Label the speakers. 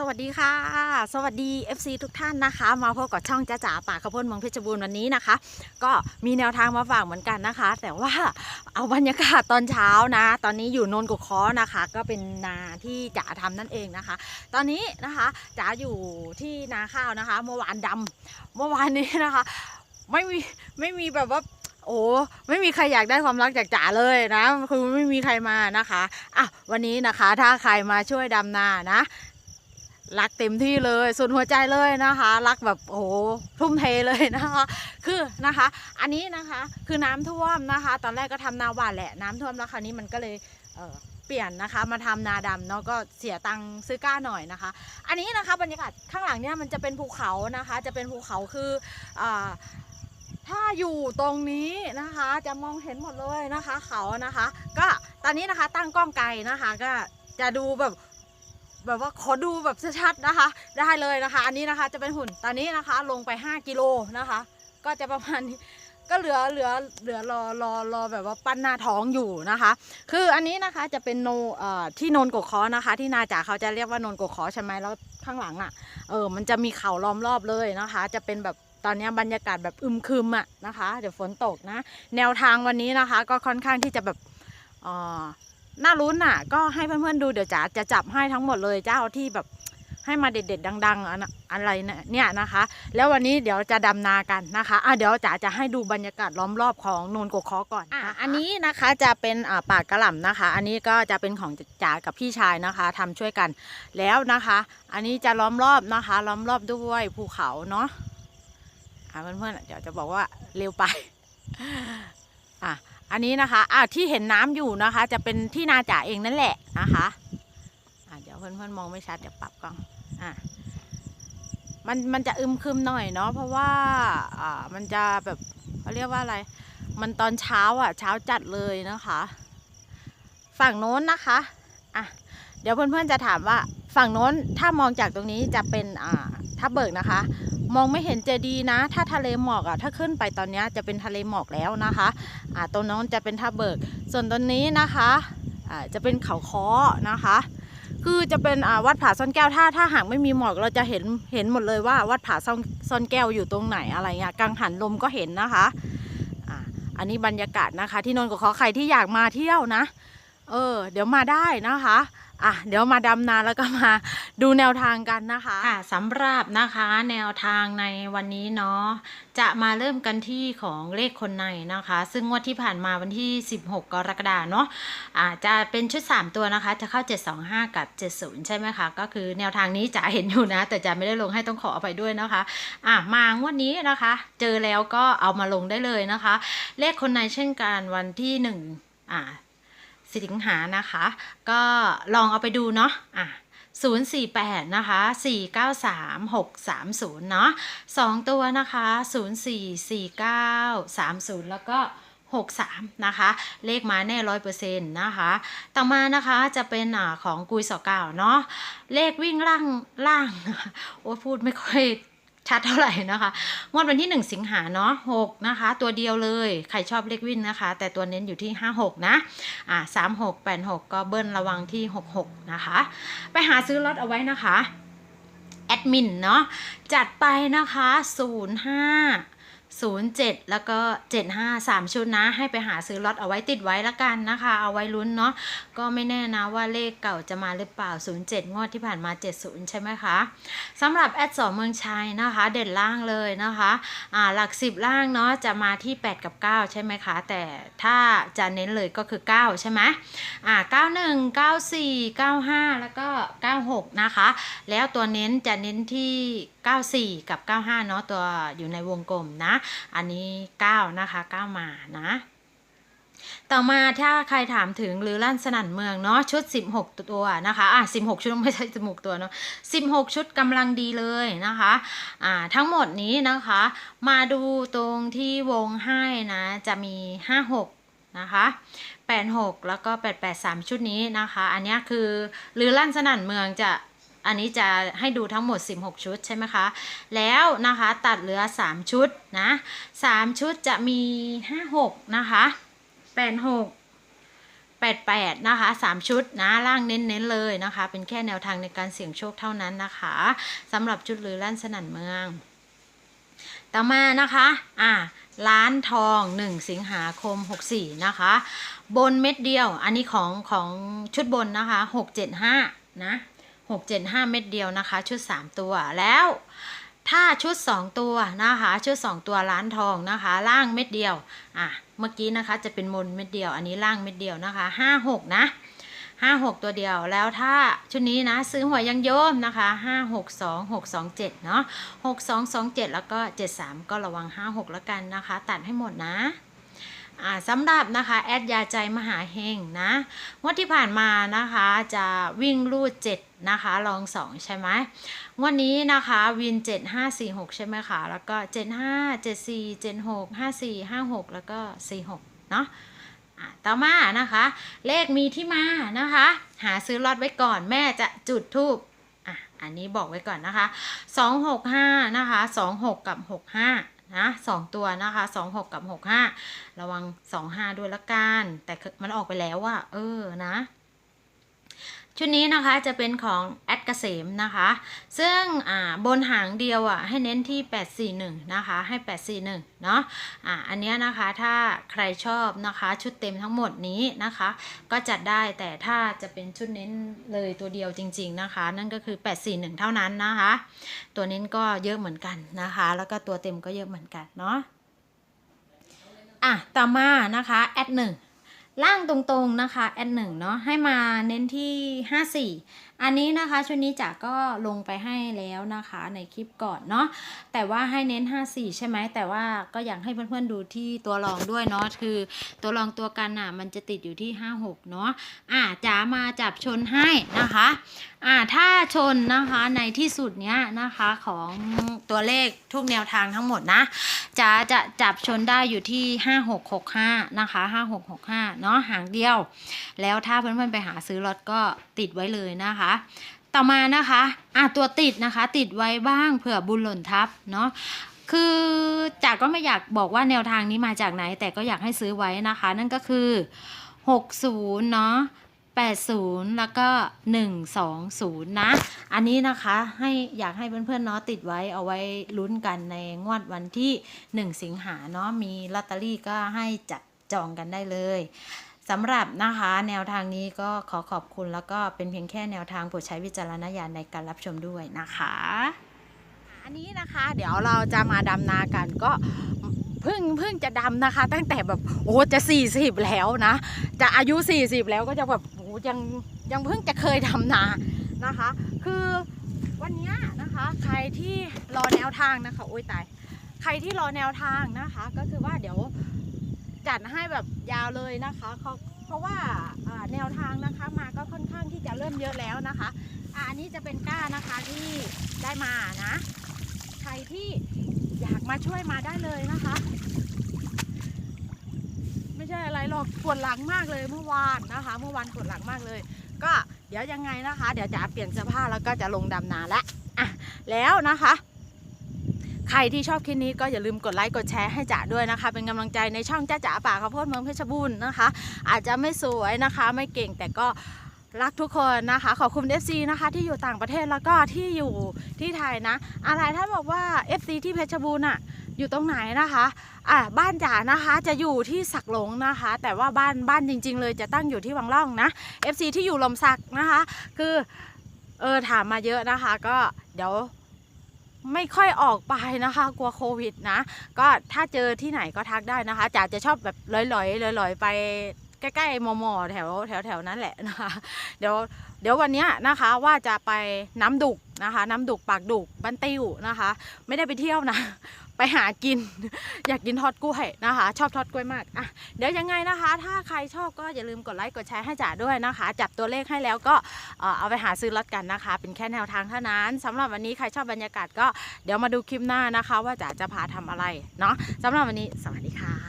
Speaker 1: สวัสดีค่ะ สวัสดี FC ทุกท่านนะคะ มาพบกับช่องจ้าจ๋าป่าข้าวโพดเมืองเพชรบูรณ์วันนี้นะคะ ก็มีแนวทางมาฝากเหมือนกันนะคะ แต่ว่าเอาบรรยากาศตอนเช้านะ ตอนนี้อยู่นนกุคอนะคะ ก็เป็นนาที่จ๋าทำนั่นเองนะคะ ตอนนี้นะคะจ๋าอยู่ที่นาข้าวนะคะ เมื่อวานดำเมื่อวานนี้นะคะ ไม่มีไม่มีแบบว่าโอ้ไม่มีใครอยากได้ความรักจากจ๋าเลยนะ คือไม่มีใครมานะคะอะวันนี้นะคะถ้าใครมาช่วยดำนานะ รักเต็มที่เลยสุดหัวใจเลยนะคะ รักแบบโอ้โหทุ่มเทเลยนะคะ คือนะคะ อันนี้นะคะคือน้ำท่วมนะคะ ตอนแรกก็ทำนาหวานแหละน้ำท่วมแล้วคราวนี้มันก็เลยเออเปลี่ยนนะคะมาทำนาดำเนาะก็เสียตังค์ซื้อก้าหน่อยนะคะ อันนี้นะคะบรรยากาศข้างหลังเนี่ยมันจะเป็นภูเขานะคะ จะเป็นภูเขาคืออถ้าอยู่ตรงนี้นะคะจะมองเห็นหมดเลยนะคะ เขานะคะ ก็ตอนนี้นะคะตั้งกล้องไกลนะคะ ก็จะดูแบบ แบบว่าขอดูแบบชัดๆนะคะ ได้เลยนะคะ อันนี้นะคะจะเป็นหุ่นตอนนี้นะคะลงไป 5กิโลนะคะ ก็จะประมาณนี้ก็เหลือเหลือเหลือรอรอรอแบบว่าปั้นหน้าท้องอยู่นะคะ คืออันนี้นะคะจะเป็นโนเอ่อที่โนนกกคอนะคะ ที่นาจ่าเขาจะเรียกว่าโนนกกคอใช่ไหมแล้วข้างหลังอะเออมันจะมีเขาล้อมรอบเลยนะคะ จะเป็นแบบตอนนี้บรรยากาศแบบอึมครึมอะนะคะ เดี๋ยวฝนตกนะ แนวทางวันนี้นะคะ ก็ค่อนข้างที่จะแบบเอ่อ น่ารุ้นอะ ก็ให้เพื่อนๆดูเดี๋ยวจ๋าจะจับให้ทั้งหมดเลยเจ้าที่แบบให้มาเด็ดๆดังๆอันอะไรเนี่ยนะคะ แล้ววันนี้เดี๋ยวจะดำนากันนะคะอะเดี๋ยวจ๋าจะให้ดูบรรยากาศล้อมรอบของโนนกกคอก่อนอะอันนี้นะคะจะเป็นอ่าป่ากระหล่ำนะคะ อันนี้ก็จะเป็นของจ๋ากับพี่ชายนะคะทำช่วยกันแล้วนะคะ อันนี้จะล้อมรอบนะคะ ล้อมรอบด้วยภูเขาเนาะอะเพื่อนๆเดี๋ยวจะบอกว่าเร็วไปอะ อันนี้นะคะอะที่เห็นน้ำอยู่นะคะ จะเป็นที่นาจ่าเองนั่นแหละนะคะอะเดี๋ยวเพื่อนๆมองไม่ชัดเดี๋ยวปรับกล้องอะมันมันจะอึมครึมหน่อยเนาะเพราะว่าอ่ามันจะแบบเขาเรียกว่าอะไร มันตอนเช้าอะ เช้าจัดเลยนะคะ ฝั่งโน้นนะคะอะเดี๋ยวเพื่อนๆจะถามว่า ฝั่งโน้นถ้ามองจากตรงนี้จะเป็นอ่าทับเบิกนะคะ มองไม่เห็นเจดีย์นะ ถ้าทะเลหมอกอะถ้าขึ้นไปตอนนี้จะเป็นทะเลหมอกแล้วนะคะอ่าตรงนั้นจะเป็นท่าเบิก ส่วนตรงนี้นะคะอ่าจะเป็นเขาค้อนะคะ คือจะเป็นอ่าวัดผาซ่อนแก้วถ้าถ้าหากไม่มีหมอกเราจะเห็นเห็นหมดเลยว่าวัดผาซ่อนซ่อนแก้วอยู่ตรงไหนอะไรเงี้ยกังหันลมก็เห็นนะคะอ่าอันนี้บรรยากาศนะคะ ที่นนท์กับขอใครที่อยากมาเที่ยวนะ เออ เดี๋ยวมาได้นะคะ อะเดี๋ยวมาดำนาแล้วก็มาดูแนวทางกันนะคะ ค่ะสำหรับนะคะแนวทางในวันนี้เนาะจะมาเริ่มกันที่ของเลขคนในนะคะ ซึ่งงวดที่ผ่านมาวันที่ 16 กรกฎาเนาะอาจจะเป็นชุด 3 ตัวนะคะ จะเข้า 725 กับ 70 ใช่ไหมคะ ก็คือแนวทางนี้จะเห็นอยู่นะ แต่จะไม่ได้ลงให้ต้องขออภัยด้วยนะคะอะมางวดนี้นะคะ เจอแล้วก็เอามาลงได้เลยนะคะ เลขคนในเช่นกันวันที่ 1 อ่า สิงหานะคะ ก็ลองเอาไปดูเนาะอะ048 นะคะ 493 630 เนาะสองตัวนะคะ 0449 30 แล้วก็ 63 นะคะ เลขมาแน่ร้อยเปอร์เซ็นต์นะคะ ต่อมานะคะจะเป็นอของกุยสอเก่าเนาะเลขวิ่งล่างล่าง โอ้พูดไม่ค่อย ชัดเท่าไหร่นะคะงวดวันที่ 1 สิงหาเนาะ6นะคะ ตัวเดียวเลย ใครชอบเลขวินนะคะ แต่ตัวเน้นอยู่ที่ 56 นะ อ่า3 6 8 6 ก็เบิ้ลระวังที่ 66 นะคะ ไปหาซื้อลอตเอาไว้นะคะ แอดมินเนาะจัดไปนะคะ 05 07 แล้วก็ 75 3 ชุดนะ ให้ไปหาซื้อลอตเอาไว้ติดไว้ละกันนะคะ เอาไว้ลุ้นเนาะก็ไม่แน่นะว่าเลขเก่าจะมาหรือเปล่า 07 งวดที่ผ่านมา 70 ใช่ไหมคะสำหรับแอดสองเมืองชัยนะคะ เด่นล่างเลยนะคะอ่าหลัก 10 ล่างเนาะจะมาที่ 8 กับ 9 ใช่ไหมคะ แต่ถ้าจะเน้นเลยก็คือ 9 ใช่ไหมอ่า91 94 95 แล้วก็ 96 นะคะ แล้วตัวเน้นจะเน้นที่ 94 กับ 95 เนาะตัวอยู่ในวงกลมนะอันนี้ 9 นะคะ 9 มานะต่อมาถ้าใครถามถึงหรือลั่นสนั่นเมืองเนาะชุด 16 ตัวนะคะอะ16 ชุดไม่ใช่16ตัวเนาะ16 ชุดกำลังดีเลยนะคะอ่าทั้งหมดนี้นะคะ มาดูตรงที่วงให้นะจะมี 56 นะคะ 86 แล้วก็ 883 ชุดนี้นะคะ อันนี้คือหรือลั่นสนั่นเมืองจะ อันนี้จะให้ดูทั้งหมด 16 ชุดใช่ไหมคะ แล้วนะคะตัดเหลือ 3 ชุดนะ3ชุดจะมี 56 นะคะ86
Speaker 2: 88 นะคะ 3 ชุดนะล่างเน้นๆเลยนะคะ เป็นแค่แนวทางในการเสี่ยงโชคเท่านั้นนะคะสำหรับจุดหรือลั่นสนั่นเมือง ต่อมานะคะอ่าร้านทอง 1 สิงหาคม 64 นะคะ บนเม็ดเดียว อันนี้ของของชุดบนนะคะ 675 นะ 675 เม็ดเดียวนะคะ ชุด 3 ตัวแล้วถ้าชุด 2 ตัวนะคะ ชุด 2 ตัวร้านทองนะคะ ล่างเม็ดเดียวอะเมื่อกี้นะคะจะเป็นบนเม็ดเดียว อันนี้ล่างเม็ดเดียวนะคะ 56 นะ 56 ตัวเดียวแล้วถ้าชุดนี้นะซื้อหวยยังโยมนะคะ 562 627 เนาะ6227 แล้วก็ 73 ก็ระวัง 56 แล้วกันนะคะ ตัดให้หมดนะ สำหรับนะคะแอดยาใจมหาเฮงนะงวดที่ผ่านมานะคะจะวิ่งรูด7นะคะลอง2ใช่ไหมงวดนี้นะคะวิน 7 5 4 6 ใช่ไหมคะแล้วก็ 7 5 7 4 7 6 5 4 5 6 แล้วก็ 46 เนาะต่อมานะคะ เลขมีที่มานะคะ หาซื้อลอตไว้ก่อนแม่จะจุดทูบอะอันนี้บอกไว้ก่อนนะคะ 265 นะคะ 26 กับ 65 นะสองตัวนะคะสองหกกับหกห้าระวังสองห้าด้วยละกัน แต่มันออกไปแล้วอะเออนะ ชุดนี้นะคะจะเป็นของแอดเกษมนะคะ ซึ่งบนหางเดียวอะให้เน้นที่ 841 นะคะให้ 841 เนาะอ่าอันเนี้ยนะคะถ้าใครชอบนะคะชุดเต็มทั้งหมดนี้นะคะ ก็จัดได้แต่ถ้าจะเป็นชุดเน้นเลยตัวเดียวจริง ๆนะคะ นั่นก็คือ 841 เท่านั้นนะคะ ตัวเน้นก็เยอะเหมือนกันนะคะ แล้วก็ตัวเต็มก็เยอะเหมือนกันเนาะอะต่อมานะคะแอดหนึ่ง ล่างตรงๆนะคะแอดหนึ่งเนาะให้มาเน้นที่ 54 อันนี้นะคะชุดนี้จ๋าก็ลงไปให้แล้วนะคะในคลิปก่อนเนาะแต่ว่าให้เน้น 54 ใช่ไหมแต่ว่าก็อยากให้เพื่อนๆดูที่ตัวรองด้วยเนาะคือตัวรองตัวกันอะมันจะติดอยู่ที่ 56 เนาะอะจ๋ามาจับชนให้นะคะอะถ้าชนนะคะในที่สุดเนี้ยนะคะของตัวเลขทุกแนวทางทั้งหมดนะจะจะจับชนได้อยู่ที่ 5665 นะคะ 5665 เนาะาะหางเดียว แล้วถ้าเพื่อนๆไปหาซื้อรถก็ติดไว้เลยนะคะ ต่อมานะคะอะตัวติดนะคะ ติดไว้บ้างเผื่อบุญหล่นทับเนาะคือจากก็ไม่อยากบอกว่าแนวทางนี้มาจากไหน แต่ก็อยากให้ซื้อไว้นะคะ นั่นก็คือ 60 เนาะ80 แล้วก็ 120 นะ อันนี้นะคะให้อยากให้เพื่อนๆเนาะติดไว้เอาไว้ลุ้นกันในงวดวันที่ 1 สิงหาเนาะมีลอตเตอรี่ก็ให้จับ จองกันได้เลยสำหรับนะคะแนวทางนี้ก็ขอขอบคุณแล้วก็เป็นเพียงแค่แนวทางโปรดใช้วิจารณญาณในการรับชมด้วยนะคะ อันนี้นะคะเดี๋ยวเราจะมาดำนากันก็เพิ่งเพิ่งจะดำนะคะ ตั้งแต่แบบโอ้จะ40แล้วนะ จะอายุ 40 แล้วก็จะแบบโอ้ยังยังเพิ่งจะเคยดำนานะคะ คือวันนี้นะคะใครที่รอแนวทางนะคะโอ้ยตายใครที่รอแนวทางนะคะ ก็คือว่าเดี๋ยว จัดให้แบบยาวเลยนะคะเพราะเพราะว่าแนวทางนะคะมาก็ค่อนข้างที่จะเริ่มเยอะแล้วนะคะอันนี้จะเป็นก้านะคะที่ได้มานะ ใครที่อยากมาช่วยมาได้เลยนะคะ ไม่ใช่อะไรหรอกปวดหลังมากเลยเมื่อวานนะคะ เมื่อวานปวดหลังมากเลย ก็เดี๋ยวยังไงนะคะ เดี๋ยวจะเปลี่ยนเสื้อผ้าแล้วก็จะลงดำนาแล้วอะแล้วนะคะ ใครที่ชอบคลิปนี้ก็อย่าลืมกดไลค์กดแชร์ให้จ๋าด้วยนะคะ เป็นกำลังใจในช่องจ้าจ๋าป่าข้าวโพดเมืองเพชรบูรณ์นะคะ อาจจะไม่สวยนะคะ ไม่เก่งแต่ก็รักทุกคนนะคะ ขอบคุณ FC นะคะ ที่อยู่ต่างประเทศแล้วก็ที่อยู่ที่ไทยนะ อะไรถ้านบอกว่า FC ที่เพชรบูรณ์อะอยู่ตรงไหนนะคะอะบ้านจ๋านะคะจะอยู่ที่สักหลงนะคะ แต่ว่าบ้านบ้านจริง ๆ เลยจะตั้งอยู่ที่วังล่องนะ FC ที่อยู่ลมสักนะคะ คือเออถามมาเยอะนะคะ ก็เดี๋ยว ไม่ค่อยออกไปนะคะ กลัวโควิดนะ ก็ถ้าเจอที่ไหนก็ทักได้นะคะจ๋าจะชอบแบบลอยๆลอยๆไปใกล้ๆมอมอแถวแถวแถวนั้นแหละนะคะ เดี๋ยวเดี๋ยววันนี้นะคะว่าจะไปน้ำดุกนะคะ น้ำดุกปากดุกบันติวนะคะ ไม่ได้ไปเที่ยวนะ ไปหากิน อยากกินทอดกล้วยนะคะ ชอบทอดกล้วยมากอะเดี๋ยวยังไงนะคะ ถ้าใครชอบก็อย่าลืมกดไลค์กดแชร์ให้จ๋าด้วยนะคะ จับตัวเลขให้แล้วก็เอ่อเอาไปหาซื้อลอตกันนะคะ เป็นแค่แนวทางเท่านั้นสำหรับวันนี้ใครชอบบรรยากาศก็เดี๋ยวมาดูคลิปหน้านะคะ ว่าจ๋าจะพาทำอะไรเนาะสำหรับวันนี้สวัสดีค่ะ